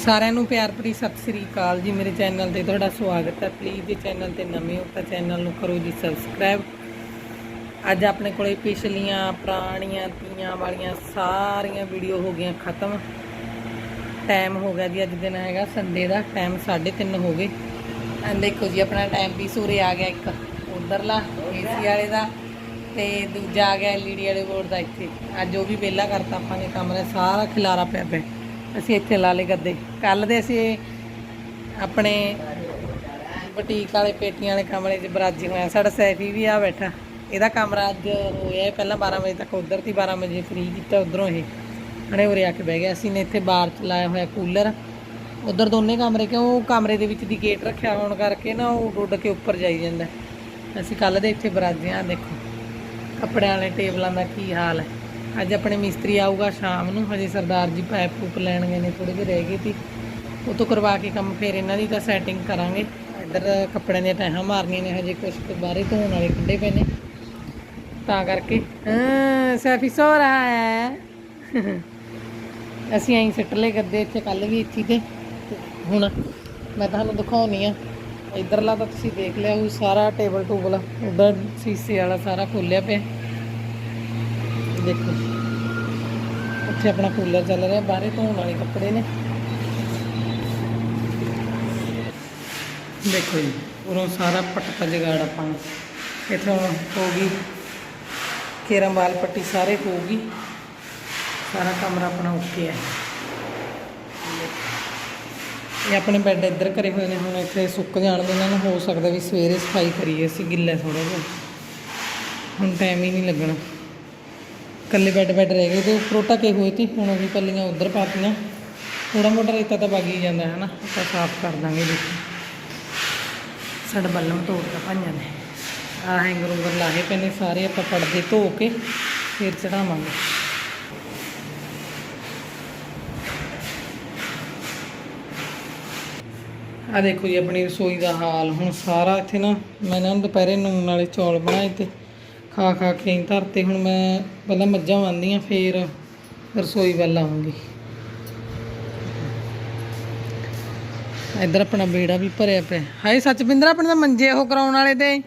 ਸਾਰਿਆਂ ਨੂੰ ਪਿਆਰ ਭਰੀ ਸਤਿ ਸ੍ਰੀ ਅਕਾਲ ਜੀ। ਮੇਰੇ ਚੈਨਲ ਤੇ ਤੁਹਾਡਾ ਸਵਾਗਤ ਹੈ। ਪਲੀਜ਼ ਜੇ ਚੈਨਲ ਤੇ ਨਵੇਂ ਹੋ ਤਾਂ ਚੈਨਲ ਨੂੰ ਕਰੋ ਜੀ ਸਬਸਕ੍ਰਾਈਬ ਅੱਜ ਆਪਣੇ ਕੋਲੇ ਪਿਛਲੀਆਂ, ਪੁਰਾਣੀਆਂ, ਤੀਆਂ ਵਾਲੀਆਂ ਸਾਰੀਆਂ ਵੀਡੀਓ ਹੋ ਗਈਆਂ ਖਤਮ। ਟਾਈਮ ਹੋ ਗਿਆ ਜੀ, ਅੱਜ ਦਿਨ ਹੈਗਾ ਸੰਡੇ ਦਾ। ਟਾਈਮ 3:30 ਹੋ ਗਏ। ਦੇਖੋ ਜੀ, ਆਪਣਾ ਟਾਈਮ ਵੀ ਸੂਰੇ ਆ ਗਿਆ ਇੱਕ। ਉਧਰਲਾ ਏਸੀ ਵਾਲੇ ਦਾ ਤੇ ਦੂਜਾ ਆ ਗਿਆ ਐਲਈਡੀ ਵਾਲੇ ਬੋਰਡ ਦਾ ਇੱਥੇ। ਅੱਜ ਉਹ ਵੀ ਵਿਹਲਾ ਕਰਤਾ ਆਪਾਂ ਨੇ, ਕਮਰੇ ਸਾਰਾ ਖਿਲਾਰਾ ਪਿਆ ਪਿਆ। ਅਸੀਂ ਇੱਥੇ ਲਾ ਲਏ ਗੱਦੇ। ਕੱਲ ਦੇ ਅਸੀਂ ਆਪਣੇ ਬੁਟੀਕ ਵਾਲੇ ਪੇਟੀਆਂ ਵਾਲੇ ਕਮਰੇ 'ਚ ਬਰਾਜੀ ਹੋਇਆ। ਸਾਡਾ ਸੈਫੀ ਵੀ ਆ ਬੈਠਾ। ਇਹਦਾ ਕਮਰਾ ਅੱਜ ਹੋਇਆ ਪਹਿਲਾਂ 12 ਵਜੇ ਤੱਕ ਉਧਰ ਤੀ 12 ਵਜੇ ਫ੍ਰੀ ਕੀਤਾ ਉਧਰੋਂ ਇਹ। ਹਣੇ ਉਰੇ ਆ ਕੇ ਬਹਿ ਗਿਆ। ਅਸੀਂ ਨੇ ਇੱਥੇ ਬਾਹਰ ਚ ਲਾਇਆ ਹੋਇਆ ਕੂਲਰ। ਉਧਰ ਦੋਨੇ ਕਮਰੇ, ਕਿਉਂ ਕਮਰੇ ਦੇ ਵਿੱਚ ਦੀ ਗੇਟ ਰੱਖਿਆ ਹੋਣ ਕਰਕੇ ਨਾ ਉਹ ਉੱਡ ਕੇ ਉੱਪਰ ਜਾਈ ਜਾਂਦਾ। ਅਸੀਂ ਕੱਲ ਦੇ ਇੱਥੇ ਬਰਾਜੇ ਆ ਦੇਖੋ, ਕੱਪੜਿਆਂ ਵਾਲੇ ਟੇਬਲਾਂ ਦਾ ਕੀ ਹਾਲ ਹੈ। ਅੱਜ ਆਪਣੇ ਮਿਸਤਰੀ ਆਊਗਾ, ਸ਼ਾਮ ਨੂੰ ਹਜੇ ਸਰਦਾਰ ਜੀ ਪਾਈਪ ਪੂਪ ਲੈਣ ਗਏ ਨੇ ਥੋੜੇ ਜਿਹੇ ਰਹਿ ਗਏ ਸੀ। ਉਹ ਤੋਂ ਕਰਵਾ ਕੇ ਕੰਮ ਫੇਰ ਇਹਨਾਂ ਦੀ ਤਾਂ ਸੈਟਿੰਗ ਕਰਾਂਗੇ। ਇੱਧਰ ਕੱਪੜਿਆਂ ਦੀਆਂ ਤਹਾਂ ਮਾਰਨੀਆਂ ਨੇ, ਹਜੇ ਕੁਝ ਕੁ ਬਾਹਰੇ ਧੋਣ ਵਾਲੇ ਕੱਢੇ ਪਏ ਨੇ। ਤਾਂ ਕਰਕੇ ਹਾਂ ਸੈਫੀ ਸੋ ਰਹਾ ਹੈ। ਅਸੀਂ ਐਂ ਸਿੱਟ ਲਏ ਗੱਦੇ ਇੱਥੇ ਕੱਲ ਵੀ ਇੱਥੇ ਤੇ। ਹੁਣ ਮੈਂ ਤੁਹਾਨੂੰ ਦਿਖਾਉਣੀ ਆ। ਇਧਰਲਾ ਤਾਂ ਤੁਸੀਂ ਦੇਖ ਲਿਆ ਉਹ ਸਾਰਾ ਟੇਬਲ ਟੂਬਲ ਉਧਰ ਸੀਸੇ ਵਾਲਾ ਸਾਰਾ ਖੋਲਿਆ ਪਿਆ। ਦੇਖੋ। ਉੱਥੇ ਆਪਣਾ ਕੂਲਰ ਚੱਲ ਰਿਹਾ, ਬਾਹਰੇ ਧੋਣ ਵਾਲੇ ਕੱਪੜੇ ਨੇ। ਦੇਖੋ ਜੀ, ਉਰੋਂ ਸਾਰਾ ਪਟਕਾ ਜਗਾੜ ਆਪਾਂ ਇੱਥੋਂ ਹੋ ਗਈ ਕੇਰਮ ਵਾਲ ਪੱਟੀ ਸਾਰੇ ਹੋ ਸਾਰਾ ਕਮਰਾ ਆਪਣਾ ਓਕੇ ਹੈ। ਇਹ ਆਪਣੇ ਬੈੱਡ ਇੱਧਰ ਕਰੇ ਹੋਏ ਨੇ, ਹੁਣ ਇੱਥੇ ਸੁੱਕ ਜਾਣ ਦੇ ਨਾਲ ਹੋ ਸਕਦਾ ਵੀ ਸਵੇਰੇ ਸਫ਼ਾਈ ਕਰੀਏ ਅਸੀਂ ਗਿੱਲਾ ਥੋੜਾ ਜਿਹਾ। ਹੁਣ ਟਾਈਮ ਹੀ ਨਹੀਂ ਲੱਗਣਾ। ਇਕੱਲੇ ਬੈੱਡ ਬੈੱਡ ਰਹਿ ਗਏ ਤੇ ਪਰੋਟਾ ਕੇ ਹੋਏ ਤੀ, ਹੁਣ ਉਹ ਵੀ ਪੱਲੀਆਂ ਉੱਧਰ ਪਾਤੀਆਂ। ਥੋੜਾ ਮੋਟਾ ਰੇਤਾ ਤਾਂ ਵਗ ਹੀ ਜਾਂਦਾ ਹੈ ਨਾ ਆਪਾਂ ਸਾਫ਼ ਕਰ ਦਾਂਗੇ ਦੇਖੋ ਸਾਡਾ ਬੱਲਮ ਤੋੜਤਾ ਭਾਈਆਂ ਨੇ। ਆਹ ਹੈਂਗਰ ਉਂਗਰ ਲਾਹੇ ਪਏ ਨੇ ਸਾਰੇ, ਆਪਾਂ ਪੜਦੇ ਧੋ ਕੇ ਫਿਰ ਚੜਾਵਾਂਗੇ। ਆ ਦੇਖੋ ਜੀ, ਆਪਣੀ ਰਸੋਈ ਦਾ ਹਾਲ। ਹੁਣ ਸਾਰਾ ਇੱਥੇ ਨਾ, ਮੈਂ ਨਾ ਦੁਪਹਿਰੇ ਨੂਨ ਵਾਲੇ ਚੌਲ ਬਣਾਏ ਤੇ ਖਾ ਖਾ ਕੇ ਹੀ ਧਰਤੇ ਹੁਣ ਮੈਂ ਪਹਿਲਾਂ ਮੱਝਾਂ ਬੰਨ੍ਹਦੀਆਂ ਫੇਰ ਰਸੋਈ ਵੱਲ ਆਉਂਗੀ ਇੱਧਰ ਆਪਣਾ ਬੇੜਾ ਵੀ ਭਰਿਆ ਪਿਆ। ਹਾਏ ਸੱਚਬਿੰਦਰ ਆਪਣੇ ਤਾਂ ਮੰਜੇ ਉਹ ਕਰਾਉਣ ਵਾਲੇ ਤੇ।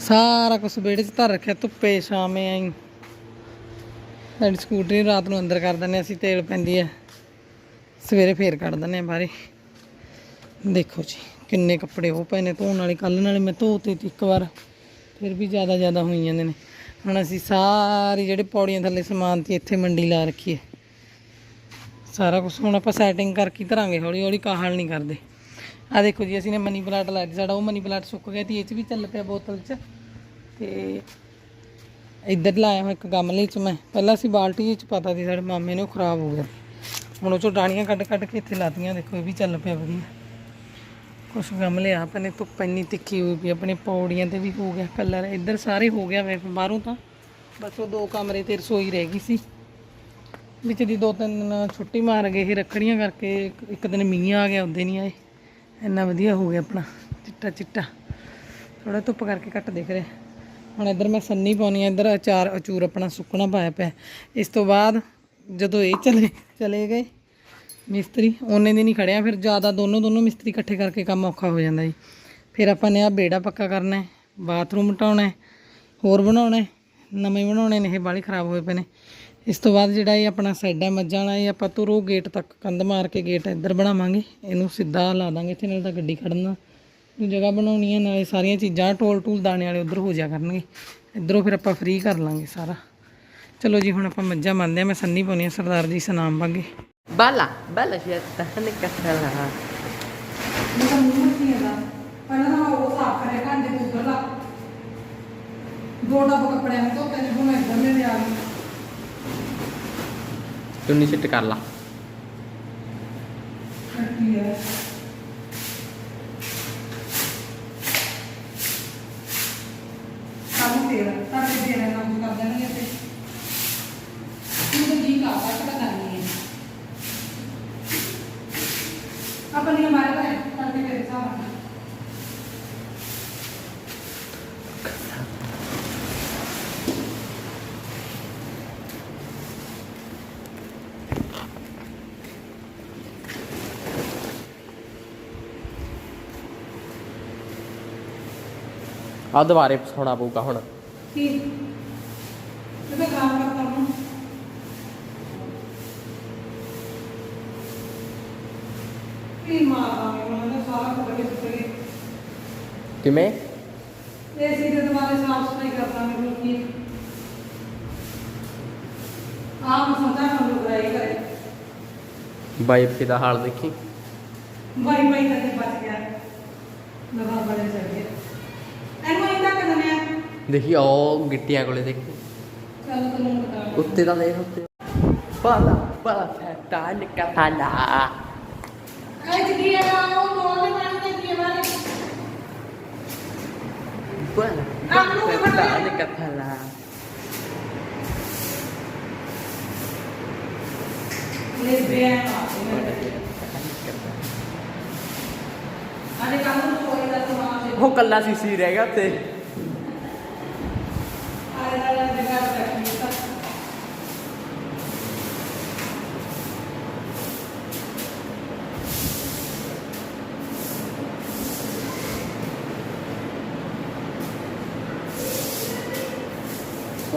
ਸਾਰਾ ਕੁਝ ਬੇੜੇ 'ਚ ਧਰ ਰੱਖਿਆ, ਧੁੱਪੇ ਛਾਵੇਂ ਆਈ। ਸਾਡੀ ਸਕੂਟਰੀ ਰਾਤ ਨੂੰ ਅੰਦਰ ਕਰ ਦਿੰਦੇ ਅਸੀਂ, ਤੇਲ ਪੈਂਦੀ ਹੈ। ਸਵੇਰੇ ਫੇਰ ਕੱਢ ਦਿੰਦੇ ਆ ਬਾਹਰੇ। ਦੇਖੋ ਜੀ, ਕਿੰਨੇ ਕੱਪੜੇ ਉਹ ਪਏ ਨੇ, ਧੋਣ ਵਾਲੇ। ਕੱਲ ਨਾਲੇ ਮੈਂ ਧੋਤੇ ਤੀ ਇੱਕ ਵਾਰ। ਫਿਰ ਵੀ ਜ਼ਿਆਦਾ ਜ਼ਿਆਦਾ ਹੋਈ ਜਾਂਦੇ ਨੇ। ਹੁਣ ਅਸੀਂ ਸਾਰੇ ਜਿਹੜੇ ਪੌੜੀਆਂ ਥੱਲੇ ਸਮਾਨ ਤੀ ਇੱਥੇ ਮੰਡੀ ਲਾ ਰੱਖੀ ਹੈ। ਸਾਰਾ ਕੁਝ ਹੁਣ ਆਪਾਂ ਸੈਟਿੰਗ ਕਰਕੇ ਧਰਾਂਗੇ, ਹੌਲੀ ਹੌਲੀ ਕਾਹਲ ਨਹੀਂ ਕਰਦੇ। ਆ ਦੇਖੋ ਜੀ, ਅਸੀਂ ਨੇ ਮਨੀ ਪਲਾਟ ਲਾਇਆ ਸੀ ਸਾਡਾ, ਉਹ ਮਨੀ ਪਲਾਟ ਸੁੱਕ ਗਿਆ ਤੀ ਇਹ 'ਚ ਵੀ ਚੱਲ ਪਿਆ ਬੋਤਲ 'ਚ। ਤੇ ਇੱਧਰ ਲਾਇਆ ਹੋਇਆ ਇੱਕ ਗਮਲੇ 'ਚ ਮੈਂ। ਪਹਿਲਾਂ ਅਸੀਂ ਬਾਲਟੀ 'ਚ ਪਤਾ ਸੀ, ਸਾਡੇ ਮਾਮੇ ਨੇ, ਉਹ ਖਰਾਬ ਹੋ ਗਿਆ। ਹੁਣ ਉਹ ਚੋਂ ਡਾਣੀਆਂ ਕੱਢ ਕੱਢ ਕੇ ਇੱਥੇ ਲਾਤੀਆਂ, ਦੇਖੋ ਇਹ ਵੀ ਚੱਲ ਪਿਆ ਵਧੀਆ। ਕੁਛ ਗਮਲੇ ਆ, ਆਪਣੇ ਧੁੱਪ ਇੰਨੀ ਤਿੱਖੀ ਹੋਈ ਪਈ ਆਪਣੇ ਪੌੜੀਆਂ ਤੇ ਵੀ ਹੋ ਗਿਆ ਕਲਰ, ਇੱਧਰ ਸਾਰੇ ਹੋ ਗਿਆ ਵੇ, ਬਾਹਰੋਂ ਤਾਂ। ਬਸ ਉਹ ਦੋ ਕਮਰੇ ਤੇ ਰਸੋਈ ਰਹਿ ਗਈ ਸੀ। ਵਿੱਚ ਦੀ ਦੋ ਤਿੰਨ ਛੁੱਟੀ ਮਾਰ ਗਏ ਇਹ ਰੱਖੜੀਆਂ ਕਰਕੇ ਇੱਕ- ਦਿਨ ਮੀਂਹ ਆ ਗਿਆ ਉਦੋਂ ਨਹੀਂ ਆਏ। ਇੰਨਾ ਵਧੀਆ ਹੋ ਗਿਆ ਆਪਣਾ, ਚਿੱਟਾ ਚਿੱਟਾ। ਥੋੜਾ ਧੁੱਪ ਕਰਕੇ ਘੱਟ ਦਿਖ ਰਿਹਾ। ਹੁਣ ਇੱਧਰ ਮੈਂ ਸੰਨੀ ਪਾਉਣੀ ਆ, ਇੱਧਰ ਅਚਾਰ ਅਚੂਰ ਆਪਣਾ ਸੁੱਕਣਾ ਪਾਇਆ ਪਿਆ। ਇਸ ਤੋਂ ਬਾਅਦ ਜਦੋਂ ਇਹ ਚਲੇ ਚਲੇ ਗਏ ਮਿਸਤਰੀ, ਉਹਨੇ ਦਿਨ ਹੀ ਖੜਿਆ। ਫਿਰ ਜ਼ਿਆਦਾ ਦੋਨੋਂ ਦੋਨੋਂ ਮਿਸਤਰੀ ਇਕੱਠੇ ਕਰਕੇ ਕੰਮ ਔਖਾ ਹੋ ਜਾਂਦਾ ਜੀ। ਫਿਰ ਆਪਾਂ ਨੇ ਆ ਬੇੜਾ ਪੱਕਾ ਕਰਨਾ ਹੈ, ਬਾਥਰੂਮ ਢਾਉਣਾ ਹੈ, ਹੋਰ ਬਣਾਉਣਾ ਹੈ, ਨਵੇਂ ਬਣਾਉਣੇ ਨੇ, ਇਹ ਬਾਹਲੇ ਖਰਾਬ ਹੋਏ ਪਏ ਨੇ। ਇਸ ਤੋਂ ਬਾਅਦ ਜਿਹੜਾ ਇਹ ਆਪਣਾ ਹੈ, ਮੱਝਾਂ ਵਾਲਾ, ਇਹ ਆਪਾਂ ਤੁਰੋ ਗੇਟ ਤੱਕ, ਕੰਧ ਮਾਰ ਕੇ ਗੇਟ ਇੱਧਰ ਬਣਾਵਾਂਗੇ। ਇਹਨੂੰ ਸਿੱਧਾ ਲਾ ਦਾਂਗੇ ਇੱਥੇ, ਨਾਲ ਤਾਂ ਗੱਡੀ ਖੜਨਾ ਨੂੰ ਜਗ੍ਹਾ ਬਣਾਉਣੀ ਹੈ, ਨਾਲੇ ਸਾਰੀਆਂ ਚੀਜ਼ਾਂ, ਟੋਲ ਟੂਲ ਦਾਣੇ ਵਾਲੇ ਉਧਰ ਹੋ ਜਾ ਕਰਨਗੇ। ਇੱਧਰੋਂ ਫਿਰ ਆਪਾਂ ਫ੍ਰੀ ਕਰ ਲਾਂਗੇ ਸਾਰਾ। ਚਲੋ ਜੀ, ਹੁਣ ਆਪਾਂ ਮੱਝਾਂ ਮੰਨਦੇ ਆ ਮੈਂ ਸੰਨੀ ਪਾਉਣੀ ਆ ਸਰਦਾਰ ਜੀ, ਸਨਾਮ ਵਾਂਗੇ Bala, bala siya tahan ka sa lahat. ਮੇਰਾ ਮੂੰਹ ਨਹੀਂ ਹੈਗਾ ਪਹਿਲਾਂ ਤਾਂ ਉਹ ਸਾਫ਼ ਕਰਿਆ ਘੰਟੇ ਤੋਂ ਉੱਧਰ ਦਾ ਡੱਬ ਕੱਪੜਿਆਂ ਨੂੰ ਧੋਤੇ ਨੇ ਹੁਣ ਇੱਧਰ ਮੇਰੇ ਆ ਗਏ Yun si Carla. ਕੱਟੀ ਹੈ ਕੰਮ ਫੇਰ ਤੁਹਾਡੇ ਦੇਣਾ ਕੰਮ ਕਰ ਦੇਣਗੇ ਤੇ ਤੂੰ ਜੀ ਕਾ ਕੰਪਨੀਆਂ ਮਾਰਦਾ ਆ ਦੁਬਾਰੇ ਪਸਾਉਣਾ ਪਊਗਾ ਹੁਣ। ਠੀਕ ਤੇ ਮੈਂ ਸਾਰਾ ਕਿਵੇਂ? ਇਹ ਸੀ ਦੇ ਸਾਫ਼ ਸਫ਼ਾਈ ਕਰੇ ਵਾਈਫ ਦਾ ਹਾਲ ਦੇਖੀ? ਬਾਈ ਬਾਈ ਕਰਕੇ ਬਚ ਗਿਆ। ਨਵਾਂ ਬੜੇ ਚੱਲ ਗਿਆ। ਇੰਦਾ ਕਰਨਾ ਹੈ। ਦੇਖੀ ਉਹ ਗਿੱਟੀਆਂ ਕੋਲੇ ਦੇਖੀ। ਚੱਲ ਤੈਨੂੰ ਬਤਾ ਉੱਤੇ ਦਾ ਦੇਖ ਉੱਤੇ। ਬਾਲਾ ਬਾਲਾ ਫੈਟਾ ਨਿਕਤਾਲਾ ਅੱਜ ਕੀ ਹੈ ਉਹ ਬੋਲਦੇ ਪਾਣੀ ਦੇ ਕੀ ਵਾਲੇ ਬਾਲਾ ਆਪ ਨੂੰ ਵੀ ਬਣਾ ਫੈਟਾ ਲਿਆ। ਨਿਕਤਾਲਾ ਲੈ ਪਿਆ ਅਰੇ ਕੱਲ ਨੂੰ ਕੋਈ ਦਾ ਸਮਾਨ ਦੇ ਉਹ ਕੱਲਾ ਸੀਸੀ ਰਹਿ ਗਿਆ ਤੇ ਆਰੇ ਦਾ ਜਗ੍ਹਾ ਰੱਖੀ ਤਾਂ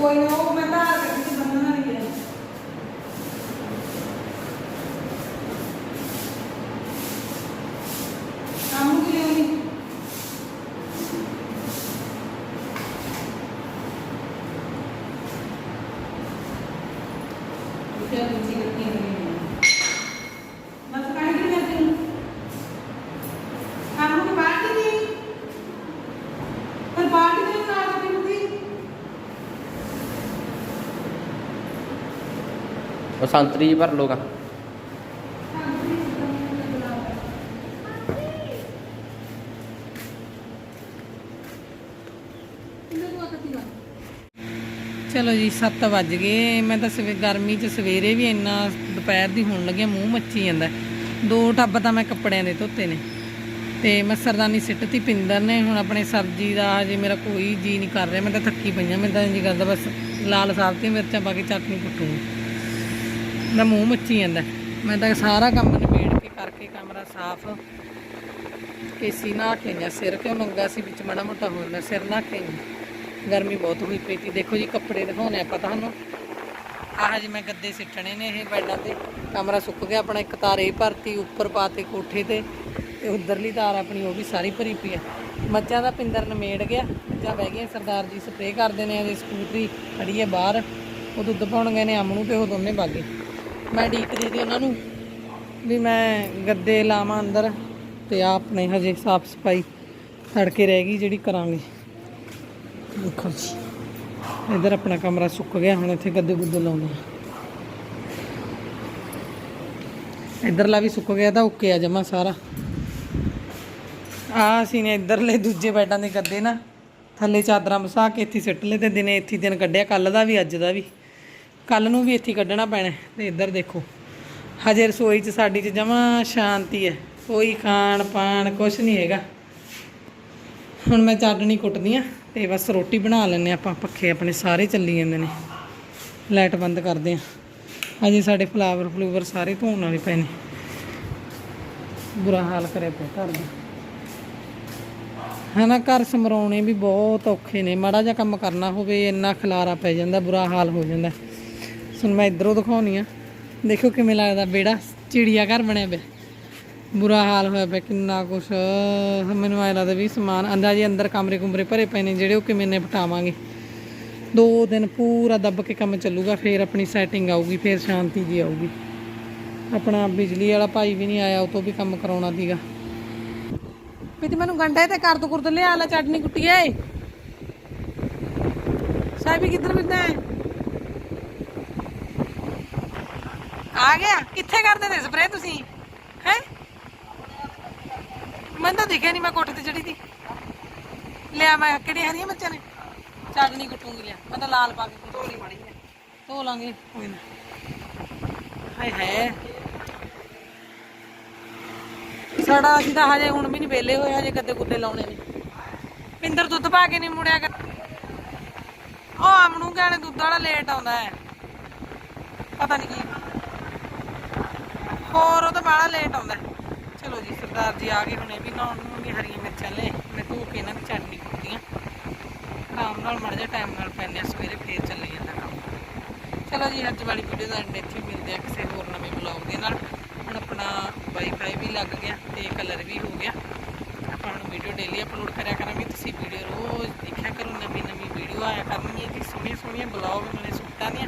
ਕੋਈ ਨਾ ਉਹ ਮੈਂ ਤਾਂ ਰੱਖੀ ਬੰਨਣਾ ਨਹੀਂ ਹੈ ਕੰਮ ਨੂੰ ਕੀ ਲਿਆਉਣੀ ਉਸੇ ਵਿੱਚ ਹੀ ਰੱਖੀ ਹੋਈ ਹੈ ਬਸ ਕਾਹੀ ਕਿ ਮੈਂ ਤੈਨੂੰ ਕੰਮ ਨੂੰ ਬਾਹਰ ਨਹੀਂ ਪਰ ਬਾਹਰ ਨਹੀਂ ਨਾ ਕਰਦੀ ਹੁੰਦੀ ਉਹ ਸੰਤਰੀ ਜਿਹੀ ਭਰ ਲੋਗਾ ਚਲੋ ਜੀ 7 ਵੱਜ ਗਏ। ਮੈਂ ਤਾਂ ਸਵੇ, ਗਰਮੀ 'ਚ ਸਵੇਰੇ ਵੀ ਇੰਨਾ ਦੁਪਹਿਰ ਦੀ ਹੋਣ ਲੱਗਿਆ, ਮੂੰਹ ਮੱਚੀ ਜਾਂਦਾ। ਦੋ ਟੱਬ ਤਾਂ ਮੈਂ ਕੱਪੜਿਆਂ ਦੇ ਧੋਤੇ ਨੇ। ਤੇ ਮੈਂ ਸਰਦਾਨੀ ਸਿੱਟਤੀ, ਪਿੰਦਰ ਨੇ ਹੁਣ ਆਪਣੇ ਸਬਜ਼ੀ ਦਾ ਹਜੇ ਮੇਰਾ ਕੋਈ ਜੀ ਨਹੀਂ ਕਰ ਰਿਹਾ, ਮੈਂ ਤਾਂ ਥੱਕੀ ਪਈ ਪਈਆਂ ਮੈਂ ਤਾਂ ਜੀ ਕਰਦਾ, ਬਸ ਲਾਲ ਸਾਬਤ ਮਿਰਚਾਂ ਪਾ ਕੇ ਚਟਨੀ ਕੁੱਟੂੰਗੀ। ਦਾ ਮੂੰਹ ਮੱਚੀ ਜਾਂਦਾ। ਮੈਂ ਤਾਂ ਸਾਰਾ ਕੰਮ ਨਿਬੇੜ ਕੇ ਕਰਕੇ ਕਮਰਾ ਸਾਫ਼ ਕੇਸੀ ਨਹਾ ਕੇ ਸਿਰ ਕਿਉਂ ਨੰਗਾ ਸੀ ਵਿੱਚ ਮਾੜਾ ਮੋਟਾ ਹੋ ਜਾਂਦਾ ਸਿਰ ਨਹਾ ਕੇ ਗਰਮੀ ਬਹੁਤ ਹੋਈ ਪਈ ਸੀ। ਦੇਖੋ ਜੀ, ਕੱਪੜੇ ਦਿਖਾਉਣੇ ਆਪਾਂ ਤੁਹਾਨੂੰ। ਆਹ ਜੀ ਮੈਂ ਗੱਦੇ ਸਿੱਟਣੇ ਨੇ ਇਹ ਬੈਡਾਂ ਤੇ। ਕਮਰਾ ਸੁੱਕ ਗਿਆ ਆਪਣਾ, ਇੱਕ ਤਾਰ ਇਹ ਭਰਤੀ, ਉੱਪਰ ਪਾਤੇ ਕੋਠੇ ਤੇ। ਤੇ ਉਧਰਲੀ ਤਾਰ ਆਪਣੀ ਉਹ ਵੀ ਸਾਰੀ ਭਰੀ ਪਈ ਆ। ਮੱਝਾਂ ਦਾ ਪਿੰਦਰ ਨਮੇੜ ਗਿਆ। ਮੱਝਾਂ ਬਹਿ ਗਈਆਂ, ਸਰਦਾਰ ਜੀ ਸਪਰੇਅ ਕਰਦੇ ਨੇ ਅਜੇ ਸਕੂਟਰੀ ਖੜੀ ਹੈ ਬਾਹਰ। ਉਹ ਦੁੱਧ ਪਾਉਣ ਗਏ ਨੇ, ਅਮਨੂ ਤੇ ਉਹ ਦੋਨੇ ਬਾਗੇ ਮੈਂ ਡੀਕਦੀ ਸੀ ਉਹਨਾਂ ਨੂੰ ਵੀ ਮੈਂ ਗੱਦੇ ਲਾਵਾਂ ਅੰਦਰ ਤੇ ਆਹ ਆਪਣੇ ਹਜੇ ਸਾਫ਼ ਸਫ਼ਾਈ ਤੜਕੇ ਰਹਿ ਗਈ ਜਿਹੜੀ ਕਰਾਂਗੇ। ਦੇਖੋ ਜੀ, ਇਧਰ ਆਪਣਾ ਕਮਰਾ ਸੁੱਕ ਗਿਆ, ਹੁਣ ਇੱਥੇ ਗੱਦੇ ਗੁੱਦੇ ਲਾਉਂਦੇ ਆ। ਇਧਰਲਾ ਵੀ ਸੁੱਕ ਗਿਆ ਤਾਂ ਓਕੇ ਆ ਜਮਾ ਸਾਰਾ। ਆ ਅਸੀਂ ਨੇ ਇਧਰਲੇ ਦੂਜੇ ਬੈਡਾਂ ਦੇ ਗੱਦੇ ਨਾ, ਥੱਲੇ ਚਾਦਰਾਂ ਵਸਾ ਕੇ ਇੱਥੇ ਸਿੱਟ ਲਏ ਤੇ ਦਿਨੇ ਇੱਥੇ ਦਿਨ ਕੱਢਿਆ ਕੱਲ ਦਾ ਵੀ, ਅੱਜ ਦਾ ਵੀ। ਕੱਲ ਨੂੰ ਵੀ ਇੱਥੇ ਕੱਢਣਾ ਪੈਣਾ ਤੇ ਇੱਧਰ ਦੇਖੋ, ਹਜੇ ਰਸੋਈ 'ਚ ਸਾਡੀ 'ਚ ਜਮਾ ਸ਼ਾਂਤੀ ਹੈ। ਕੋਈ ਖਾਣ ਪਾਣ ਕੁਛ ਨਹੀਂ ਹੈਗਾ। ਹੁਣ ਮੈਂ ਚਟਣੀ ਕੁੱਟਦੀ ਆ ਤੇ ਬਸ ਰੋਟੀ ਬਣਾ ਲੈਣੇ ਆਪਾਂ। ਪੱਖੇ ਆਪਣੇ ਸਾਰੇ ਚੱਲੀ ਜਾਂਦੇ ਨੇ। ਲਾਈਟ ਬੰਦ ਕਰਦੇ ਆ ਹਜੇ ਸਾਡੇ ਫਲਾਵਰ ਫਲੂਵਰ ਸਾਰੇ ਧੋਣ ਵਾਲੇ ਪਏ ਨੇ। ਬੁਰਾ ਹਾਲ ਕਰਿਆ ਪਿਆ ਘਰ ਦਾ। ਹਨਾ, ਘਰ ਸਮਰਾਉਣੇ ਵੀ ਬਹੁਤ ਔਖੇ ਨੇ। ਮਾੜਾ ਜਿਹਾ ਕੰਮ ਕਰਨਾ ਹੋਵੇ, ਇੰਨਾ ਖਲਾਰਾ ਪੈ ਜਾਂਦਾ, ਬੁਰਾ ਹਾਲ ਹੋ ਜਾਂਦਾ। ਸੁਣ ਮੈਂ ਇਧਰੋਂ ਦਿਖਾਉਣੀ ਆ। ਦੇਖੋ ਕਿਵੇਂ ਲੱਗਦਾ ਬੇੜਾ ਚਿੜੀਆ ਘਰ ਬਣਿਆ ਪਿਆ। ਬੁਰਾ ਹਾਲ ਹੋਇਆ ਪਿਆ, ਕਿੰਨਾ ਕੁਛ। ਮੈਨੂੰ ਐ ਲੱਗਦਾ ਵੀ ਸਮਾਨ ਅੰਦਾਜ਼ੇ ਅੰਦਰ ਕਮਰੇ ਕੁਮਰੇ ਭਰੇ ਪਏ ਨੇ, ਜਿਹੜੇ ਉਹ ਕਿਵੇਂ ਨਿਪਟਾਵਾਂਗੇ। ਦੋ ਦਿਨ ਪੂਰਾ ਦੱਬ ਕੇ ਕੰਮ ਚੱਲੂਗਾ, ਫੇਰ ਆਪਣੀ ਸੈਟਿੰਗ ਆਊਗੀ, ਫੇਰ ਸ਼ਾਂਤੀ ਜੀ ਆਊਗੀ। ਆਪਣਾ ਬਿਜਲੀ ਵਾਲਾ ਭਾਈ ਵੀ ਨਹੀਂ ਆਇਆ, ਉਹ ਤੋਂ ਵੀ ਕੰਮ ਕਰਾਉਣਾ ਸੀਗਾ। ਵੀ ਤੇ ਮੈਨੂੰ ਗੰਡਾ ਤੇ ਕਰ ਕੁਰਦ ਲਿਆ, ਲੈ ਚਟਨੀ ਕੁੱਟੀਏ ਸਾਹਿਬੀ, ਕਿੱਧਰ ਫਿਰਦਾ ਹੈ? ਆ ਗਿਆ? ਕਿੱਥੇ ਕਰਦੇ ਨੇ ਸਪਰੇ ਤੁਸੀਂ? ਹੈ? ਮੈਨੂੰ ਤਾਂ ਦਿਖਿਆ ਨਹੀਂ ਮੈਂ ਕੋਠੇ ਤੇ ਚੜੀ ਸੀ ਲਿਆ ਮੈਂ ਕਿਹੜੀਆਂ ਹਰੀਆਂ ਮਿਰਚਾਂ ਨੇ? ਚਟਨੀ ਕੁੱਟੂਗੀ ਲਿਆ। ਮੈਂ ਤਾਂ ਲਾਲ ਪਾ ਕੇ ਧੋ ਲਈ ਹੈ ਧੋ ਲਾਂਗੇ। ਕੋਈ ਨਾ। ਹਾਏ ਹਾਏ। ਸਾਡਾ ਅਸੀਂ ਤਾਂ ਹਜੇ ਹੁਣ ਵੀ ਨਹੀਂ ਵੇਲੇ ਹੋਏ, ਹਜੇ ਕਦੇ ਗੁੱਡੇ ਲਾਉਣੇ ਨੇ। ਪਿੰਦਰ ਦੁੱਧ ਪਾ ਕੇ ਨਹੀਂ ਮੁੜਿਆ ਕਰ ਉਹ ਆਮਣੂ ਕਹਿੰਦੇ ਦੁੱਧ ਵਾਲਾ ਲੇਟ ਆਉਂਦਾ ਹੈ। ਪਤਾ ਨਹੀਂ ਕੀ ਹੋਰ ਉਹ ਤਾਂ ਬਾਹਲਾ ਲੇਟ ਆਉਂਦਾ ਚਲੋ ਜੀ, ਸਰਦਾਰ ਜੀ ਆ ਗਏ ਹੁਣ ਇਹ ਵੀ ਨਹਾਉਣ ਨੂੰ, ਵੀ ਹਰੀਆਂ ਮਿਰਚਾਂ ਲੈ। ਮੈਂ ਧੋ ਕੇ ਇਹਨਾਂ ਦੀ ਚਟਨੀ ਕੁੱਟਦੀਆਂ ਆਰਾਮ ਨਾਲ ਮੜ ਜਾ ਟਾਈਮ ਨਾਲ ਪੈਂਦੇ ਆ ਸਵੇਰੇ ਫੇਰ ਚੱਲੇ ਜਾਂਦਾ ਕੰਮ। ਚਲੋ ਜੀ, ਅੱਜ ਵਾਲੀ ਵੀਡੀਓ ਦਾ ਐਂਡ ਇੱਥੇ ਮਿਲਦੇ ਆ ਕਿਸੇ ਹੋਰ ਨਵੇਂ ਬਲੌਗ ਦੇ ਨਾਲ। ਹੁਣ ਆਪਣਾ ਵਾਈਫਾਈ ਵੀ ਲੱਗ ਗਿਆ ਤੇ ਕਲਰ ਵੀ ਹੋ ਗਿਆ। ਆਪਾਂ ਹੁਣ ਵੀਡੀਓ ਡੇਲੀ ਅਪਲੋਡ ਕਰਿਆ ਕਰਾਂਗੇ। ਤੁਸੀਂ ਵੀਡੀਓ ਰੋਜ਼ ਦੇਖਿਆ ਕਰੋ ਨਵੀਂ ਨਵੀਂ ਵੀਡੀਓ ਆਇਆ ਕਰਨਗੀਆਂ। ਕਿ ਸੋਹਣੀਆਂ ਸੋਹਣੀਆਂ ਬਲੌਗ ਨਾਲੇ ਸੂਟਾਂ ਦੀਆਂ।